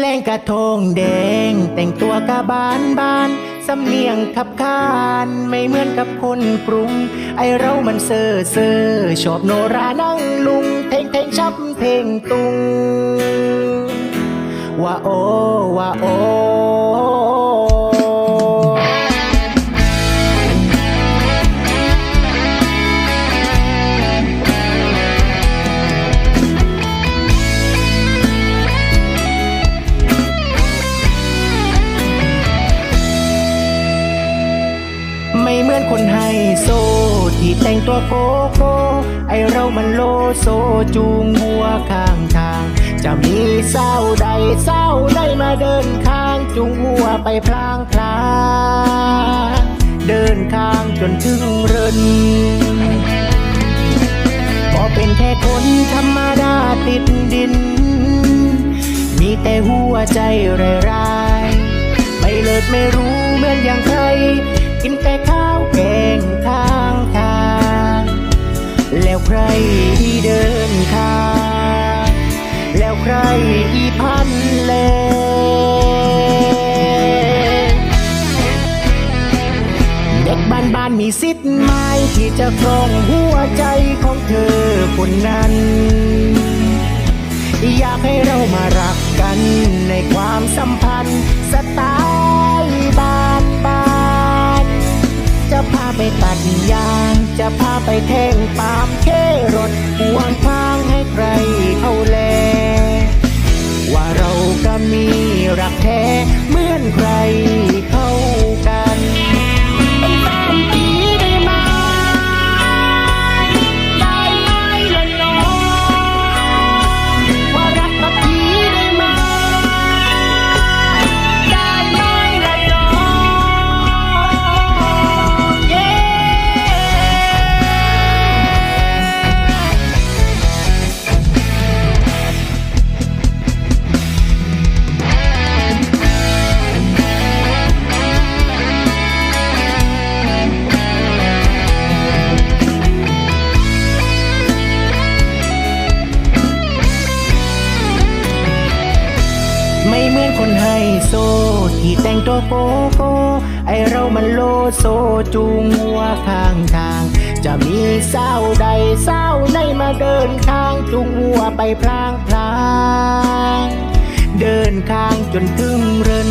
แรงกระทงแดง แต่งตัวกะบานบานสำเนียงขับขานไม่เหมือนกับคนกรุง ไอเรามันเซ่อเซ่อชอบโนรานั่งลุงเพลงเพลงชับเพลงตุงว่าโอว่าโอ เหมือนคนไฮโซที่แต่งตัวโกโก้ไอเรามันโลโซจูงหัวข้างทาง จะมีเศร้าใดเศร้าใดมาเดินข้างจูงหัวไปพลางพลางเดินข้างจนถึงเรินก็เป็นแค่คนธรรมดาติดดิน มีแต่หัวใจร้ายๆไม่เลิศไม่รู้เหมือนอย่างใครกินแต่ข้า เดินทางแล้วใครที่พันแลเด็กบ้านบ้านมีสิทธิ์ไหมที่จะครองหัวใจของเธอคนนั้น อยากให้เรามารักกันในความสัมพันธ์สไตล์บ้านบ้าน จะพาไปตัดยาง จะพาไปแทงปาม คนไฮโซที่แต่งตัวโกโก้ไอเรามันโลโซจูงหัวข้างทาง จะมีเศร้าใดเศร้าในมาเดินข้างจูงหัวไปพลางพลางเดินข้างจนถึงเริน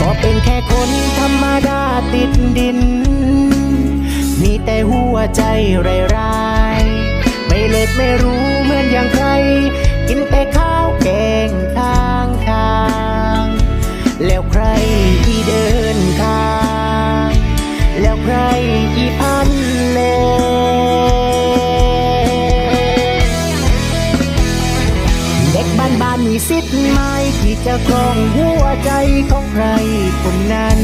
ก็เป็นแค่คนธรรมดาติดดิน มีแต่หัวใจไร้ายๆไม่เลิศไม่รู้เหมือนอย่างใคร กินแต่ข้าวแกงข้างทาง แล้วใครที่เดินทาง แล้วใครที่พันเลเด็กบ้านบ้านมีสิทธิ์ไหมที่จะครองหัวใจของใครคนนั้น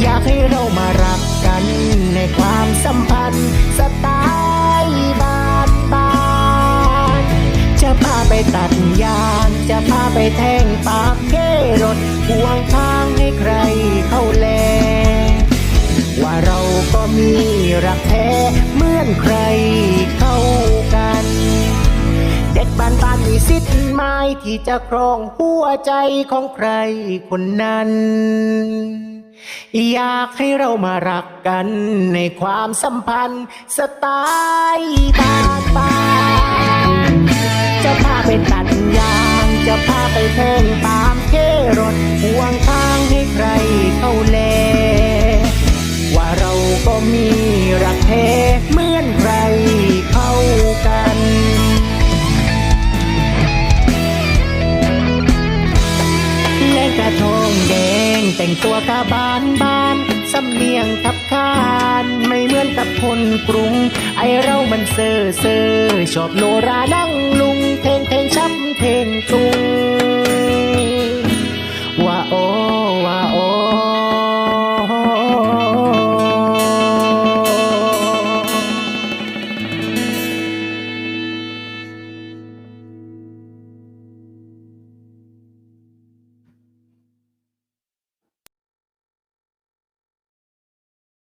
อยากให้เรามารักกันในความสัมพันธ์สไตล์ ตัดยางจะพาไปแทงปากเทรถห่วงทางให้ใครเข้าแล ว่าเราก็มีรักแท้เหมือนใครเข้ากัน เด็กบ้านบ้านมีสิทธิ์ไหมที่จะครองหัวใจของใครคนนั้น อยากให้เรามารักกันในความสัมพันธ์สไตล์บ้านบ้าน แต่งตัวกะบานบานสำเนียงขับขานไม่เหมือนกับคนกรุง ไอเรามันเซ่อเซ่อชอบโนรานั่งลุงเพลงเพลงช้ำเพลงตุง